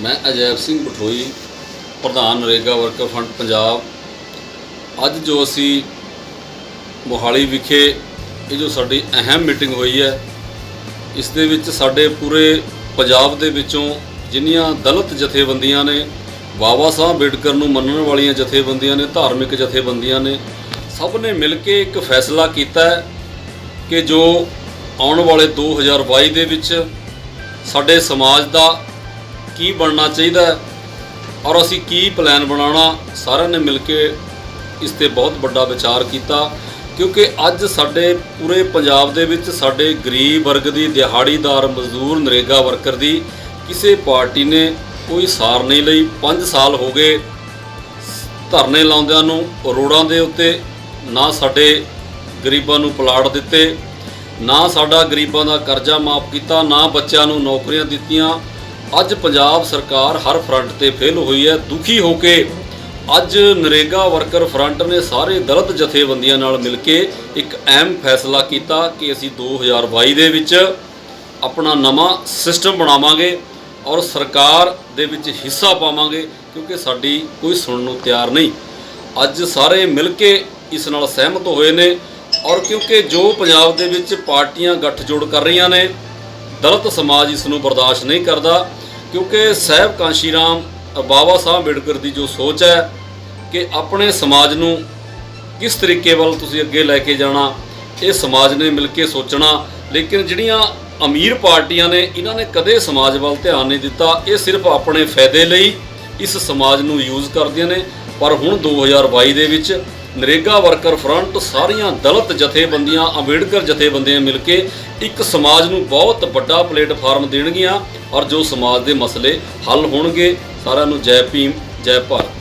ਮੈਂ ਅਜੈਬ ਸਿੰਘ ਬਠੋਈ, ਪ੍ਰਧਾਨ NREGA worker fund Punjab. ਅੱਜ ਜੋ ਅਸੀਂ ਮੋਹਾਲੀ ਵਿਖੇ ਇਹ ਜੋ ਸਾਡੀ ਅਹਿਮ ਮੀਟਿੰਗ ਹੋਈ ਹੈ, ਇਸ ਦੇ ਵਿੱਚ ਸਾਡੇ ਪੂਰੇ ਪੰਜਾਬ ਦੇ ਵਿੱਚੋਂ ਜਿੰਨੀਆਂ ਦਲਿਤ ਜਥੇਬੰਦੀਆਂ ਨੇ, ਬਾਬਾ ਸਾਹਿਬ ਅੰਬੇਡਕਰ ਨੂੰ ਮੰਨਣ ਵਾਲੀਆਂ ਜਥੇਬੰਦੀਆਂ ਨੇ, ਧਾਰਮਿਕ ਜਥੇਬੰਦੀਆਂ ਨੇ, ਸਭ ਨੇ ਮਿਲ ਕੇ ਇੱਕ ਫੈਸਲਾ ਕੀਤਾ ਕਿ ਜੋ ਆਉਣ ਵਾਲੇ 2022 ਦੇ ਵਿੱਚ ਸਾਡੇ ਸਮਾਜ ਦਾ ਕੀ ਬਣਨਾ ਚਾਹੀਦਾ ਔਰ ਅਸੀਂ ਕੀ ਪਲਾਨ ਬਣਾਉਣਾ, ਸਾਰਿਆਂ ਨੇ ਮਿਲ ਕੇ ਇਸ ਤੇ ਬਹੁਤ ਵੱਡਾ ਵਿਚਾਰ ਕੀਤਾ। ਕਿਉਂਕਿ ਅੱਜ ਸਾਡੇ ਪੂਰੇ ਪੰਜਾਬ ਦੇ ਵਿੱਚ ਸਾਡੇ ਗਰੀਬ ਵਰਗ ਦੀ, ਦਿਹਾੜੀਦਾਰ ਮਜ਼ਦੂਰ, ਨਰੇਗਾ ਵਰਕਰ ਦੀ ਕਿਸੇ ਪਾਰਟੀ ਨੇ ਕੋਈ ਸਾਰ ਨਹੀਂ ਲਈ। 5 ਸਾਲ ਹੋ ਗਏ ਧਰਨੇ ਲਾਉਂਦਿਆਂ ਨੂੰ, ਰੋਡਾਂ ਦੇ ਉੱਤੇ ਨਾ ਸਾਡੇ ਗਰੀਬਾਂ ਨੂੰ ਪਲਾਟ ਦਿੱਤੇ, ਨਾ ਸਾਡਾ ਗਰੀਬਾਂ ਦਾ ਕਰਜ਼ਾ ਮਾਫ ਕੀਤਾ, ਨਾ ਬੱਚਿਆਂ ਨੂੰ ਨੌਕਰੀਆਂ ਦਿੱਤੀਆਂ। ਅੱਜ ਪੰਜਾਬ ਸਰਕਾਰ ਹਰ ਫਰੰਟ ਤੇ ਫੇਲ ਹੋਈ ਹੈ, ਦੁਖੀ ਹੋ ਕੇ। ਅੱਜ ਨਰੇਗਾ ਵਰਕਰ ਫਰੰਟ ਨੇ ਸਾਰੇ ਦਲਿਤ ਜਥੇਬੰਦੀਆਂ ਨਾਲ ਮਿਲ ਕੇ ਇੱਕ ਅਹਿਮ ਫੈਸਲਾ ਕੀਤਾ ਕਿ ਅਸੀਂ 2022 ਦੇ ਵਿੱਚ ਆਪਣਾ ਨਵਾਂ ਸਿਸਟਮ ਬਣਾਵਾਂਗੇ ਔਰ ਸਰਕਾਰ ਦੇ ਵਿੱਚ ਹਿੱਸਾ ਪਾਵਾਂਗੇ, ਕਿਉਂਕਿ ਸਾਡੀ ਕੋਈ ਸੁਣਨ ਨੂੰ ਤਿਆਰ ਨਹੀਂ। ਅੱਜ ਸਾਰੇ ਮਿਲ ਕੇ ਇਸ ਨਾਲ ਸਹਿਮਤ ਹੋਏ ਨੇ ਔਰ ਕਿਉਂਕਿ ਜੋ ਪੰਜਾਬ ਦੇ ਵਿੱਚ ਪਾਰਟੀਆਂ ਗੱਠਜੋੜ ਕਰ ਰਹੀਆਂ ਨੇ ਦਲਿਤ ਸਮਾਜ ਇਸ ਨੂੰ ਬਰਦਾਸ਼ਤ ਨਹੀਂ ਕਰਦਾ, ਕਿਉਂਕਿ ਸਾਹਿਬ ਕਾਂਸ਼ੀ ਰਾਮ ਬਾਬਾ ਸਾਹਿਬ ਅੰਬੇਡਕਰ ਦੀ ਜੋ ਸੋਚ ਹੈ ਕਿ ਆਪਣੇ ਸਮਾਜ ਨੂੰ ਕਿਸ ਤਰੀਕੇ ਵੱਲ ਤੁਸੀਂ ਅੱਗੇ ਲੈ ਕੇ ਜਾਣਾ, ਇਹ ਸਮਾਜ ਨੇ ਮਿਲ ਕੇ ਸੋਚਣਾ, ਲੇਕਿਨ ਜਿਹੜੀਆਂ ਅਮੀਰ ਪਾਰਟੀਆਂ ਨੇ, ਇਹਨਾਂ ਨੇ ਕਦੇ ਸਮਾਜ ਵੱਲ ਧਿਆਨ ਨਹੀਂ ਦਿੱਤਾ। ਇਹ ਸਿਰਫ ਆਪਣੇ ਫਾਇਦੇ ਲਈ ਇਸ ਸਮਾਜ ਨੂੰ ਯੂਜ਼ ਕਰਦੀਆਂ ਨੇ, ਪਰ ਹੁਣ 2022 ਦੇ ਵਿੱਚ ਨਰੇਗਾ ਵਰਕਰ ਫਰੰਟ ਸਾਰੀਆਂ ਦਲਿਤ ਜਥੇਬੰਦੀਆਂ, ਅੰਬੇਡਕਰ ਜਥੇਬੰਦੀਆਂ ਮਿਲ ਕੇ ਇੱਕ ਸਮਾਜ ਨੂੰ ਬਹੁਤ ਵੱਡਾ ਪਲੇਟਫਾਰਮ ਦੇਣਗੀਆਂ ਔਰ ਜੋ ਸਮਾਜ ਦੇ ਮਸਲੇ ਹੱਲ ਹੋਣਗੇ, ਸਾਰਿਆਂ ਨੂੰ ਜੈ ਭੀਮ, ਜੈ ਭਾਰਤ।